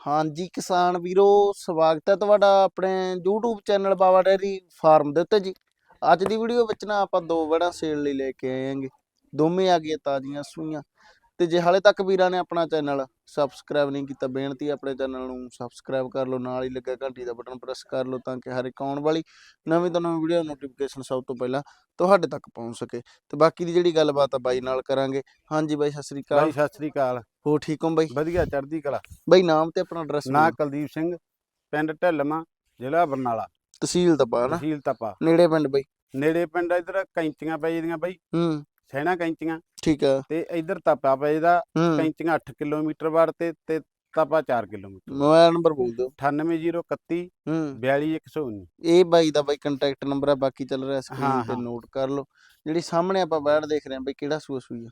ਹਾਂਜੀ, ਕਿਸਾਨ ਵੀਰੋ, ਸਵਾਗਤ ਹੈ ਤੁਹਾਡਾ ਆਪਣੇ YouTube channel Bawa dairy farm ਦੇ ਉੱਤੇ ਜੀ। ਅੱਜ ਦੀ ਵੀਡੀਓ ਵਿੱਚ ਨਾ ਆਪਾਂ ਦੋ ਵੜਾ ਸੇਲ ਲਈ ਲੈ ਕੇ ਆਏ ਆਂਗੇ ਦੋਵੇਂ ਆ ਗਏ ਤਾਜ਼ੀਆਂ ਸੂਈਆਂ। ਤੇ ਜੇ ਹਾਲੇ ਤੱਕ ਵੀਰਾਂ ਨੇ ਆਪਣਾ ਚੈਨਲ ਸਬਸਕ੍ਰਾਈਬ ਨਹੀਂ ਕੀਤਾ ਬੇਨਤੀ ਹੈ ਆਪਣੇ ਚੈਨਲ ਨੂੰ ਸਬਸਕ੍ਰਾਈਬ ਕਰ ਲਓ ਨਾਲ ਹੀ ਲੱਗਾ ਘੰਟੀ ਦਾ ਬਟਨ ਪ੍ਰੈਸ ਕਰ ਲਓ ਤਾਂ ਕਿ ਹਰ ਇੱਕ ਆਉਣ ਵਾਲੀ ਨਵੀਂ ਤੋਂ ਨਵੀਂ ਵੀਡੀਓ ਨੋਟੀਫਿਕੇਸ਼ਨ ਸਭ ਤੋਂ ਪਹਿਲਾਂ ਤੁਹਾਡੇ ਤੱਕ ਪਹੁੰਚ ਸਕੇ। ਤੇ ਬਾਕੀ ਦੀ ਜਿਹੜੀ ਗੱਲਬਾਤ ਆ ਬਾਈ ਨਾਲ ਕਰਾਂਗੇ। ਹਾਂਜੀ ਬਾਈ ਸਤਿ ਸ੍ਰੀ ਅਕਾਲ। ਬਾਈ ਸਤਿ ਸ੍ਰੀ ਅਕਾਲ। ਹੋ ਠੀਕ ਹੋ ਬਾਈ? ਵਧੀਆ ਚੜ੍ਹਦੀ ਕਲਾ। ਬਾਈ ਨਾਮ ਤੇ ਆਪਣਾ ਐਡਰੈਸ ਨਾਂ ਕੁਲਦੀਪ ਸਿੰਘ ਪਿੰਡ ਢਿੱਲਮਾ ਜ਼ਿਲ੍ਹਾ ਬਰਨਾਲਾ। ਤਹਿਸੀਲ ਤਪਾ ਨਾ? ਤਹਿਸੀਲ ਤਪਾ। ਨੇੜੇ ਪਿੰਡ ਬਾਈ? ਨੇੜੇ ਪਿੰਡ ਇਧਰ ਕੈਂਚੀਆਂ ਪੈ ਜਾਂਦੀਆਂ ਬਾਈ। ਹੂੰ। ਸੈਣਾ ਕੈਂਚੀਆਂ। ਠੀਕ ਆ। ਤੇ ਇਧਰ ਤਪਾ ਪੈ ਹੂੰ। ਕੈਂਚੀਆਂ 8 ਕਿਲੋਮੀਟਰ ਵੜ ਤੇ ਤੇ ਤਪਾ 4 ਕਿਲੋਮੀਟਰ। ਮੋਬਾਈਲ ਨੰਬਰ ਬੋਲ ਦਿਓ। 98031 ਹੂੰ। 42119 ਇਹ ਬਾਈ ਦਾ ਬਾਈ ਕੰਟੈਕਟ ਨੰਬਰ ਆ ਬਾਕੀ ਚੱਲ ਰਿਹਾ ਸਕਰੀਨ ਤੇ। ਨੋਟ ਕਰ ਲਓ। ਜਿਹੜੀ ਸਾਹਮਣੇ ਆਪਾਂ ਬੈਠ ਦੇਖ ਰਹੇ ਹਾਂ ਬਾਈ ਕਿਹੜਾ ਸੂਆ ਸੂਈ ਆ।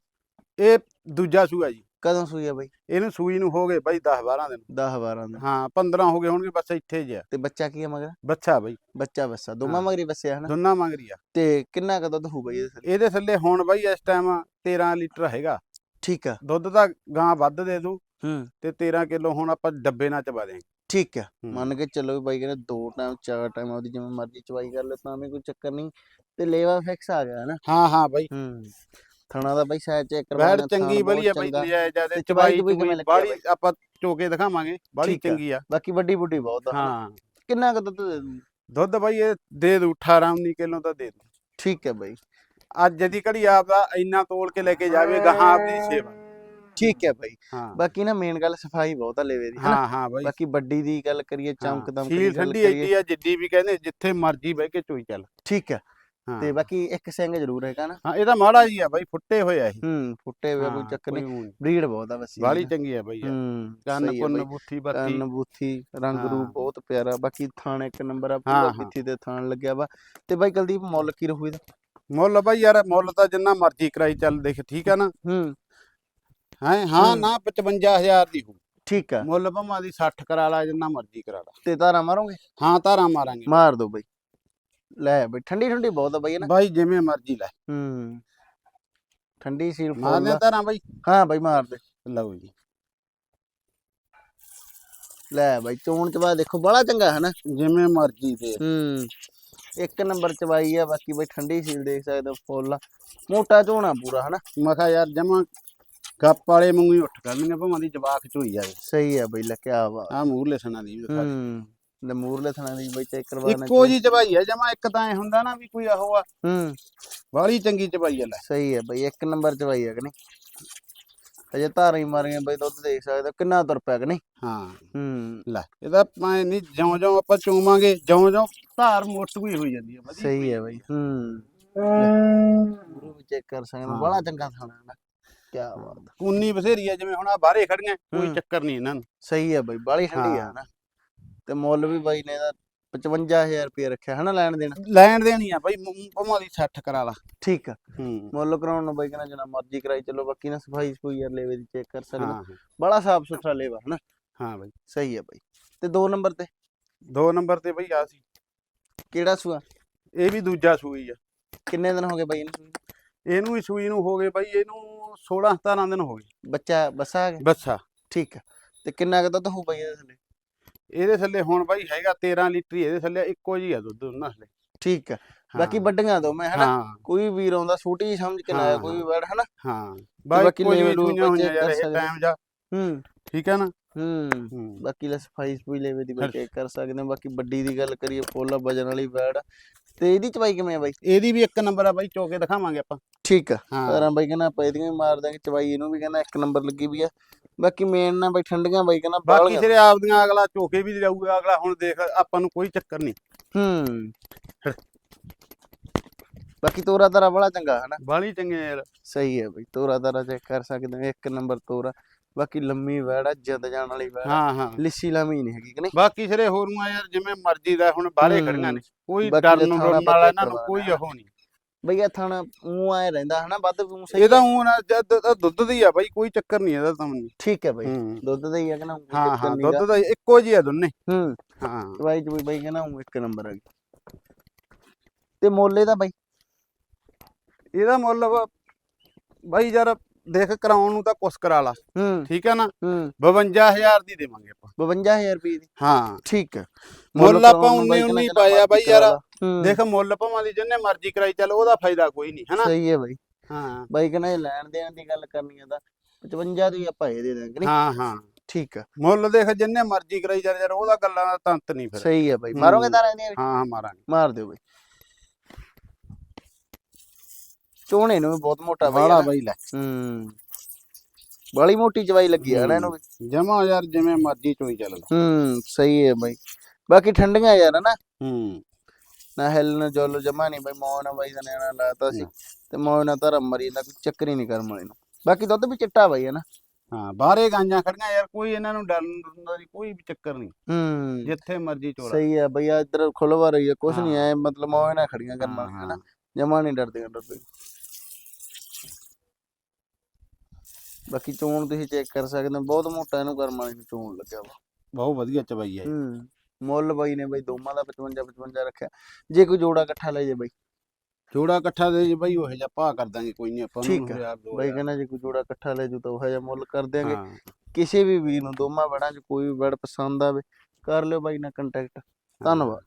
ਇਹ ਦੂਜਾ ਸੂਆ ਜੀ। ਕਦੋਂ ਸੂਈ ਆ ਬਾਈ? ਇਹਨੂੰ ਸੂਈ ਨੂੰ ਹੋ ਗਏ ਬਾਈ 10 12 ਦਿਨ। 10 12 ਦਾ ਹਾਂ 15 ਹੋ ਗਏ ਹੋਣਗੇ ਬਸ ਇੱਥੇ ਜਿਆ ਤੇ ਬੱਚਾ ਕੀ ਆ ਮਗਰ? ਬੱਚਾ ਬਾਈ। ਬੱਚਾ ਬੱਸਾ ਦੋਵਾਂ। ਮਗਰੀ ਬੱਸਿਆ ਹਨਾ? ਦੋਨਾਂ ਮੰਗ ਰਹੀ ਆ। ਤੇ ਕਿੰਨਾ ਕੁ ਦੁੱਧ ਹੋਊ ਬਾਈ ਇਹਦੇ ਥੱਲੇ? ਇਹਦੇ ਥੱਲੇ ਹੁਣ ਬਾਈ ਇਸ ਟਾਈਮ 13 ਲੀਟਰ ਹੈਗਾ। ਠੀਕ ਆ। ਦੁੱਧ ਤਾਂ ਗਾਂ ਵੱਧ ਦੇ ਦੂ ਹੂੰ। ਤੇ 13 ਕਿਲੋ ਹੁਣ ਆਪਾਂ ਡੱਬੇ ਨਾਲ ਚਬਾ ਦੇਾਂਗੇ ਠੀਕ ਆ। ਮੰਨ ਕੇ ਚੱਲੋ ਵੀ ਬਾਈ ਕਹਿੰਦੇ ਦੋ ਟਾਈਮ ਚਾਰ ਟਾਈਮ ਆਪਦੀ ਜਿਵੇਂ ਮਰਜ਼ੀ ਚਵਾਈ ਕਰ ਲਓ ਤਾਂ ਵੀ ਕੋਈ ਚੱਕਰ ਨਹੀਂ। ਤੇ ਲੇਵਾ ਫਿਕਸ ਆ ਗਿਆ ਹਨਾ? ਹਾਂ ਹਾਂ ਬਾਈ। ਹੂੰ। ਥਣਾ ਦਾ ਬਾਈ ਸਾਈਜ਼ ਚੈੱਕ ਕਰਵਾਉਣਾ ਬੈੜ ਚੰਗੀ ਬਲੀ ਆ ਬਾਈ ਤੇ ਜਿਆਦੇ ਚਬਾਈ ਬਾੜੀ? ਆਪਾਂ ਚੋਕੇ ਦਿਖਾਵਾਂਗੇ ਬਾੜੀ। ਚੰਗੀ ਆ। ਬਾਕੀ ਵੱਡੀ ਬੁੱਢੀ ਬਹੁਤ ਆ। ਹਾਂ। ਕਿੰਨਾ ਕੁ ਦੁੱਧ ਦੇ ਦੂ? ਦੁੱਧ ਬਾਈ ਇਹ ਦੇ ਦੂ 18 19 ਕਿਲੋ ਤਾਂ ਦੇ ਦੂ ਠੀਕ ਹੈ ਬਾਈ। ਅੱਜ ਦੀ ਘੜੀ ਆਪਦਾ ਇੰਨਾ ਤੋਲ ਕੇ ਲੈ ਕੇ ਜਾਵੇ ਗਾਹਾਂ ਆਪਦੀ ਸੇਵਾ। ਠੀਕ ਹੈ ਬਾਈ। ਹਾਂ। ਬਾਕੀ ਨਾ ਮੇਨ ਗੱਲ ਸਫ਼ਾਈ ਬਹੁਤ ਆ ਲੇਵੇ ਦੀ ਹਾਂ ਹਾਂ ਬਾਈ। ਬਾਕੀ ਵੱਡੀ ਦੀ ਗੱਲ ਕਰੀਏ ਚਮਕ ਦਮਕ ਸੀਲ ਦੀ ਗੱਲ ਠੰਡੀ ਕਰੀਏ। ਐਡੀ ਆ ਜਿੱਡੀ ਵੀ ਕਹਿੰਦੇ ਜਿੱਥੇ ਮਰਜ਼ੀ ਬਹਿ ਕੇ ਚੋਈ ਚੱਲ। ਠੀਕ ਹਾਂ ਤੇ ਬਾਕੀ ਇੱਕ ਸਿੰਘ ਜ਼ਰੂਰ ਹੈਗਾ ਨਾ। ਹਾਂ ਇਹਦਾ ਮਾੜਾ ਜੀ ਆ ਬਾਈ ਫੁੱਟੇ ਹੋਇਆ ਇਹ। ਹੂੰ ਫੁੱਟੇ ਹੋਇਆ ਕੋਈ ਚੱਕਰ ਨਹੀਂ। ਬਰੀਡ ਬਹੁਤ ਆ ਵਸੀ ਬਾਲੀ ਚੰਗੀ ਆ ਬਾਈ ਕੰਨ ਕੁੰਨ। ਬੁੱਥੀ ਬੱਤੀ। ਕੰਨ ਬੂਥੀ ਰੰਗ। ਰੂਪ ਬਹੁਤ ਪਿਆਰਾ। ਬਾਕੀ ਥਾਣ ਇੱਕ ਨੰਬਰ ਆ ਪੂਰਾ। ਪਿੱਥੀ ਤੇ ਥਾਣ ਲੱਗਿਆ ਵਾ। ਤੇ ਬਾਈ ਕੁਲਦੀਪ ਮੁੱਲ ਕੀ ਰਹੂ ਇਹਦਾ? ਮੁੱਲ ਬਾਈ ਯਾਰ ਮੁੱਲ ਤਾਂ ਜਿੰਨਾ ਮਰਜ਼ੀ ਕਰਾਈ ਚੱਲ ਦੇਖ ਠੀਕ ਆ ਨਾ? ਹੂੰ। ਹੈ ਹਾਂ ਹੂੰ। ਨਾ 55000 ਦੀ ਹੋ ਠੀਕ ਆ। ਮੁੱਲ ਭਾਵੇਂ ਦੀ 60 ਕਰਾ ਲਾ ਜਿੰਨਾ ਮਰਜ਼ੀ ਕਰਾ ਲਾ। ਤੇ ਧਾਰਾ ਮਾਰੋਗੇ? ਹਾਂ ਧਾਰਾਂ ਮਾਰਾਂਗੇ। ਮਾਰ ਦੋ ਬਾਈ। ਲੈ ਬਾਈ ਠੰਡੀ ਠੰਡੀ ਬਹੁਤ ਆ ਬਾਈ ਨਾ? ਬਾਈ ਜਿਵੇਂ ਮਰਜ਼ੀ ਲੈ। ਹੂੰ। ਠੰਡੀ ਸੀਲ ਮਾਰਦੇ ਫੁੱਲ ਧਾਰਾਂ ਬਾਈ। ਹਾਂ ਬਾਈ ਮਾਰ ਦੇ। ਲਓ ਜੀ। ਲੈ ਬਾਈ ਚੋਣ ਚਵਾ ਦੇਖੋ ਬੜਾ ਚੰਗਾ ਹੈ ਨਾ? ਜਿਵੇਂ ਮਰਜ਼ੀ ਦੇ। ਹੂੰ। ਇੱਕ ਨੰਬਰ ਚਵਾਈ ਆ ਬਾਕੀ ਬਈ ਠੰਡੀ ਸੀਲ ਦੇਖ ਸਕਦੇ ਹੋ ਫੁੱਲ। ਮੋਟਾ ਝੋਣਾ ਪੂਰਾ ਹਨਾ ਮੈਂ ਕਿਹਾ ਯਾਰ ਜਮਾ ਗੱਪ ਵਾਲੇ ਵਾਂਗੂ ਹੀ ਉੱਠ ਕਰਨਗੇ ਭਾਵੇਂ ਦੀ ਜਵਾਕ ਚੋਈ ਜਾਵੇ। ਸਹੀ ਆ ਬਈ ਲੱਕਿਆ ਵਾ ਆ ਮੂਰ ਲੈਸਣਾ ਦੀ ਵੀ ਦਿਖਾ ਦੇ। ਹੂੰ ਲੈ ਮੂਰਲੇ ਥਣਾ ਦੀ ਬਈ ਚੈੱਕ ਕਰਵਾਣਾ ਇੱਕੋ ਜੀ ਚਬਾਈ ਆ ਜਮਾ ਇੱਕ ਤਾਂ ਐ ਹੁੰਦਾ ਨਾ ਵੀ ਕੋਈ ਆਹੋ ਆ। ਹੂੰ। ਬਾਲੀ ਚੰਗੀ ਚਬਾਈ ਆ ਲੈ। ਸਹੀ ਆ ਬਈ ਇੱਕ ਨੰਬਰ ਚਵਾਈ ਆ ਕਿ ਨਹੀਂ? ਅਜੇ ਧਾਰਾਂ ਹੀ ਮਾਰੀਆਂ ਬਈ ਦੁੱਧ ਦੇਖ ਸਕਦੇ ਹੋ ਕਿੰਨਾ ਤੁਰ ਪਿਆ ਕਿ ਨਹੀਂ? ਹਾਂ। ਹੂੰ। ਲੈ ਇਹਦਾ ਮੈਂ ਨਹੀਂ ਜਿਉਂ ਜਿਉਂ ਆਪਾਂ ਚੋਵਾਂਗੇ ਜਿਉਂ ਜਿਉਂ ਧਾਰ ਮੋਟ ਵੀ ਹੋਈ ਜਾਂਦੀ ਆ ਵਧੀਆ ਸਹੀ ਆ ਬਈ ਹੂੰ। ਵੀ ਚੈੱਕ ਕਰ ਸਕਦੇ ਹੋ ਹਾਂ। ਬੜਾ ਚੰਗਾ ਥਾਣਾ ਹੈ ਕੀ ਬਾਤ। ਕੁੰਨੀ ਬਥੇਰੀ ਆ ਜਿਵੇਂ ਹੁਣ ਆ ਬਾਹਰੇ ਖੜੀਆਂ ਕੋਈ ਹੂੰ। ਚੱਕਰ ਨਹੀਂ ਇਹਨਾਂ ਨੂੰ। ਸਹੀ ਆ ਬਈ ਬਾਲੀ ਠੰਡੀ ਆ ਹਾਂ। ਨਾ। ਤੇ ਮੁੱਲ ਵੀ ਬਾਈ ਨੇ ਇਹਦਾ 55000 ਰੁਪਏ ਰੱਖਿਆ ਹਨਾ ਲੈਣ ਦੇਣ? ਲੈਣ ਦੇਣੀ ਆ ਬਾਈ ਭਮਾ ਦੀ 60 ਕਰਾ ਲਾ। ਠੀਕ ਆ। ਹੂੰ। ਮੁੱਲ ਕਰਾਉਣ ਨੂੰ ਬਾਈ ਕਹਿੰਦਾ ਜਿੰਨਾ ਮਰਜ਼ੀ ਕਰਾਈ ਚਲੋ ਬਾਕੀ ਨਾ ਸਫ਼ਾਈ ਸਫੂਈ ਯਾਰ ਲੇਵੇ ਦੀ ਚੈੱਕ ਕਰ ਸਕਦੇ ਹਾਂ ਹੋ। ਬੜਾ ਸਾਫ਼ ਸੁਥਰਾ ਲੇਵਾ ਹਨਾ। ਹਾਂ ਬਾਈ। ਸਹੀ ਆ ਬਾਈ। ਤੇ ਦੋ ਨੰਬਰ ਤੇ? ਦੋ ਨੰਬਰ ਤੇ ਬਾਈ ਆ ਸੀ। ਕਿਹੜਾ ਸੂਆ? ਇਹ ਵੀ ਦੂਜਾ ਸੂਈ ਆ। ਕਿੰਨੇ ਦਿਨ ਹੋ ਗਏ ਬਾਈ ਇਹਨੂੰ ਸੂਈ ਨੂੰ? ਇਹਨੂੰ ਵੀ ਸੂਈ ਨੂੰ ਹੋ ਗਏ ਬਾਈ ਇਹਨੂੰ 16 17 ਦਿਨ ਹੋ ਗਏ। ਬੱਚਾ ਬੱਸਾ ਆ ਗਿਆ? ਬੱਸਾ। ਠੀਕ ਆ। ਤੇ ਕਿੰਨਾ ਕੁ ਦੁੱਧ ਹੋਊ ਬਾਈ ਇਹਦੇ ਥੱਲੇ? ਇਹਦੇ ਥੱਲੇ ਹੁਣ ਬਾਈ ਹੈਗਾ 13 ਲੀਟਰ ਹੀ ਇਹਦੇ ਥੱਲੇ ਇੱਕੋ ਜੀ ਆ ਦੁੱਧ ਉਹਨਾਂ ਥੱਲੇ। ਠੀਕ ਆ। ਬਾਕੀ ਹਾਂ, ਵੱਡੀਆਂ ਦੋ ਮੈਂ ਹਨਾ? ਹਾਂ। ਕੋਈ ਵੀਰ ਆਉਂਦਾ ਛੋਟੀ ਜਿਹੀ ਸਮਝ ਕੇ ਨਾ ਆਇਆ ਹਾਂ, ਕੋਈ ਵੀ ਹਾਂ। ਵਰਡ ਹਨਾ? ਹਾਂ। ਬਾਈ ਬਾਕੀ ਕੋਈ level ਵੀ ਲੂਵਲ ਸੂਈਆਂ ਹੋਈਆਂ check ਯਾਰ ਕਰ ਇਹ ਸਕਦੇ। ਟਾਈਮ ਜਾ। ਹੂੰ। ਠੀਕ ਹੈ ਨਾ? ਹੂੰ। ਹੂੰ। ਬਾਕੀ ਲੈ ਸਫ਼ਾਈ ਸਫੂਈ ਲੇਵੇ ਦੀ ਚੈੱਕ ਕਰ ਸਕਦੇ ਹਾਂ। ਬਾਕੀ ਵੱਡੀ ਦੀ ਗੱਲ ਕਰੀਏ ਫੁੱਲ ਵਜਨ ਵਾਲੀ ਬੈੜ ਤੇ ਇਹਦੀ ਚਵਾਈ ਕਿਵੇਂ ਆ ਬਾਈ? ਇਹਦੀ ਵੀ ਇੱਕ ਨੰਬਰ ਆ ਬਾਈ ਚੋਕੇ ਦਿਖਾਵਾਂਗੇ ਆਪਾਂ। ਠੀਕ ਆ। ਹਾਂ। ਬਾਈ ਕਹਿੰਦਾ ਆਪਾਂ ਇਹਦੀਆਂ ਵੀ ਮਾਰ ਦਾਂਗੇ ਚਵਾਈ ਇਹਨੂੰ ਵੀ ਕਹਿੰਦਾ ਇੱਕ ਨੰਬਰ ਲੱਗੀ ਵੀ ਆ। ਬਾਕੀ ਮੇਨ ਨਾ ਬਾਈ ਠੰਡੀਆਂ ਬਾਈ ਕਹਿੰਦਾ ਬਾਕੀ ਤੇਰੇ ਆਪਦੀਆਂ ਅਗਲਾ ਚੋਕੇ ਵੀ ਜਾਊਗਾ ਅਗਲਾ ਹੁਣ ਦੇਖ ਆਪਾਂ ਨੂੰ ਕੋਈ ਚੱਕਰ ਨਹੀਂ। ਹੂੰ। ਬਾਕੀ ਤੋਰਾ ਤਾਰਾ ਬੜਾ ਚੰਗਾ ਹਨਾ? ਬਾਲੀ ਚੰਗੇ ਯਾਰ। ਸਹੀ ਹੈ ਬਾਈ ਤੋਰਾ ਤਾਰਾ ਚੈੱਕ ਕਰ ਸਕਦੇ ਹੋ ਇੱਕ ਨੰਬਰ ਤੋਰਾ। ਬਾਕੀ ਲੰਮੀ ਵੈੜ ਆ ਜਿੱਦ ਜਾਣ ਵਾਲੀ ਵੈੜ ਆ। ਹਾਂ ਹਾਂ। ਲਿੱਸੀ ਲਾਮੀ ਨਹੀਂ ਹੈਗੀ ਕਿ ਨਹੀਂ? ਬਾਕੀ ਸਿਰੇ ਹੋਰ ਨੂੰ ਆ ਯਾਰ ਜਿਵੇਂ ਮਰਜ਼ੀ ਦਾ ਹੁਣ ਬਾਹਰੇ। ਖੜੀਆਂ ਨੇ ਕੋਈ ਦੇ ਨੂੰ ਡਰਨ ਵਾਲਾ ਇਹਨਾਂ ਨੂੰ ਕੋਈ। ਉਹ ਨਹੀਂ ਬਈ ਇਹ ਥਾਣਾ ਉਹ ਆਏ ਰਹਿੰਦਾ ਹਨਾ ਵੱਧ ਊਂ ਸਹੀ। ਇਹਦਾ ਉਹ ਨਾ ਦੁੱਧ ਦੀ ਆ ਬਾਈ ਕੋਈ ਚੱਕਰ ਨਹੀਂ ਇਹਦਾ ਤਾਂ ਠੀਕ ਹੈ ਬਾਈ। ਦੁੱਧ ਦਾ ਹੀ ਹੈ ਕਿ ਨਾ ਊਂ ਕੋਈ ਹਾਂ ਹਾਂ। ਦੁੱਧ ਦਾ ਇੱਕੋ ਜੀ ਆ ਦੋਨੇ। ਹੂੰ। ਹਾਂ। ਬਾਈ ਜੀ ਬਾਈ ਕਹਿੰਦਾ ਉਹ ਇੱਕ ਨੰਬਰ ਆ ਤੇ ਮੋਲੇ ਦਾ ਬਾਈ? ਇਹਦਾ ਮੁੱਲ ਬਾਈ ਯਾਰ ਦੇਖ ਕਰਾਉਣ ਨੂੰ ਤਾਂ ਕੁਛ ਕਰਾ ਲਾ। ਹੂੰ। ਠੀਕ ਹੈ ਨਾ? ਹੂੰ। 52000 ਦੀ ਦੇਵਾਂਗੇ ਆਪਾਂ। 52000 ਰੁਪਏ ਦੀ। ਹਾਂ। ਠੀਕ ਹੈ। ਮੁੱਲ ਆਪਾਂ ਕਰਾਉਣ ਨੂੰ 19 ਬਾਈ 19 ਕਹਿੰਦਾ ਪਾਇਆ ਬਾਈ ਯਾਰ। ਦੇਖ ਮੁੱਲ ਭਾਵੇਂ ਦੀ ਜਿੰਨੇ ਮਰਜ਼ੀ ਕਰਾਈ ਚੱਲ ਉਹਦਾ ਫਾਇਦਾ ਕੋਈ ਨਹੀਂ ਹਨਾ? ਸਹੀ ਹੈ ਬਾਈ। ਹਾਂ। ਬਾਈ ਕਹਿੰਦਾ ਇਹ ਲੈਣ ਦੇਣ ਦੀ ਗੱਲ ਕਰਨੀ ਆ ਤਾਂ 55 ਦੀ ਆਪਾਂ ਇਹ ਦੇ ਦਾਂਗੇ ਨਹੀਂ? ਹਾਂ ਹਾਂ। ਠੀਕ ਹੈ ਮੁੱਲ ਦੇਖ ਜਿੰਨੇ ਮਰਜ਼ੀ ਕਰਾਈ ਚੱਲ ਯਾਰ ਉਹਦਾ ਗੱਲਾਂ ਦਾ ਤੰਤ ਨਹੀਂ ਫਿਰ। ਸਹੀ ਹੈ ਬਾਈ। ਮਾਰੋਗੇ ਤਾਂ ਰਹਿੰਦੀਆਂ ਹਾਂ ਹਾਂ ਮਾਰਾਂਗੇ। ਮਾਰ ਦਿਓ ਬਾਈ। ਚੋਣੇ ਨੂੰ ਵੀ ਬਹੁਤ ਮੋਟਾ ਬਾਈ ਵਾਲਾ? ਬਾਈ ਲੈ। ਹੂੰ। ਬੜੀ ਮੋਟੀ ਚਵਾਈ ਲੱਗੀ ਆ ਨਾ ਇਹਨੂੰ ਵੀ। ਜਮਾ ਯਾਰ ਜਿਵੇਂ ਮਰਜ਼ੀ ਚੋਈ ਚੱਲ ਹੂੰ ਸਹੀ ਹੈ ਬਾਈ। ਬਾਕੀ ਠੰਡੀਆਂ ਯਾਰ ਹਨਾ ਹੂੰ। ਨਾ ਹਿੱਲਣ ਜੁੱਲ ਜਮਾ ਨਹੀਂ ਬਾਈ ਮੌਨ ਬਾਈ ਦਾ ਨਿਆਣਾ ਲਾਤਾ ਸੀ। ਨਾ। ਤੇ ਮੌਨ ਧਰਮ ਮਰੀ ਦਾ ਕੋਈ ਚੱਕਰ ਹੀ ਨਹੀਂ ਕਰਮ ਵਾਲੇ ਨੂੰ। ਬਾਕੀ ਦੁੱਧ ਵੀ ਚਿੱਟਾ ਬਾਈ ਹਨਾ ਹਾਂ ਬਾਹਰੇ ਗਾਂਜਾਂ ਖੜੀਆਂ ਯਾਰ ਕੋਈ ਇਹਨਾਂ ਨੂੰ ਡਰਨ ਦਾ ਨੀ, ਕੋਈ ਵੀ ਚੱਕਰ ਨਹੀਂ। ਹੂੰ। ਜਿੱਥੇ ਮਰਜ਼ੀ ਚੋਲਾ। ਸਹੀ ਹੈ ਬਈ ਇੱਧਰ ਖੁੱਲਵਾ ਰਹੀ ਹੈ ਕੁਛ ਨਹੀਂ ਹਾਂ। ਐ ਮਤਲਬ ਮੌਨ ਨਾਲ ਖੜੀਆਂ ਕਰਮ ਹਾਂ, ਹਨਾ ਹਾਂ। ਜਮਾ ਨਹੀਂ ਡਰਦੀਆਂ ਡਰਦੇ ਬਾਕੀ ਚੋਣ ਤੁਸੀਂ ਚੈੱਕ ਕਰ ਸਕਦੇ ਹੋ ਬਹੁਤ ਮੋਟਾ ਇਹਨੂੰ ਕਰਮ ਵਾਲੇ ਨੂੰ ਚੋਣ ਲੱਗਿਆ ਵਾ। ਬਹੁਤ ਵਧੀਆ ਚਵਾਈ ਹੈ। ਹੂੰ ਮੁੱਲ ਬਾਈ ਨੇ ਬਾਈ ਦੋਵਾਂ ਦਾ 55 55 ਰੱਖਿਆ। ਜੇ ਕੋਈ ਜੋੜਾ ਇਕੱਠਾ ਲੈ ਜੇ ਬਾਈ। ਜੋੜਾ ਇਕੱਠਾ ਦੇ ਜੇ ਬਾਈ ਉਹ ਜਿਹਾ ਭਾਅ ਕਰ ਦਾਂਗੇ ਕੋਈ ਨਹੀਂ ਆਪਾਂ ਠੀਕ ਹੈ। ਬਾਈ। ਕਹਿੰਦਾ ਜੇ ਕੋਈ ਜੋੜਾ ਇਕੱਠਾ ਲੈ ਜੂ ਤਾਂ ਉਹ ਜਿਹਾ ਮੁੱਲ ਕਰ ਦਿਆਂਗੇ। ਕਿਸੇ ਵੀ ਵੀਰ ਨੂੰ ਦੋਵਾਂ ਵੜਾਂ 'ਚ ਕੋਈ ਵੀ ਵੜ ਪਸੰਦ ਆਵੇ ਕਰ ਲਿਓ ਬਾਈ ਨਾਲ ਕੰਟੈਕਟ ਧੰਨਵਾਦ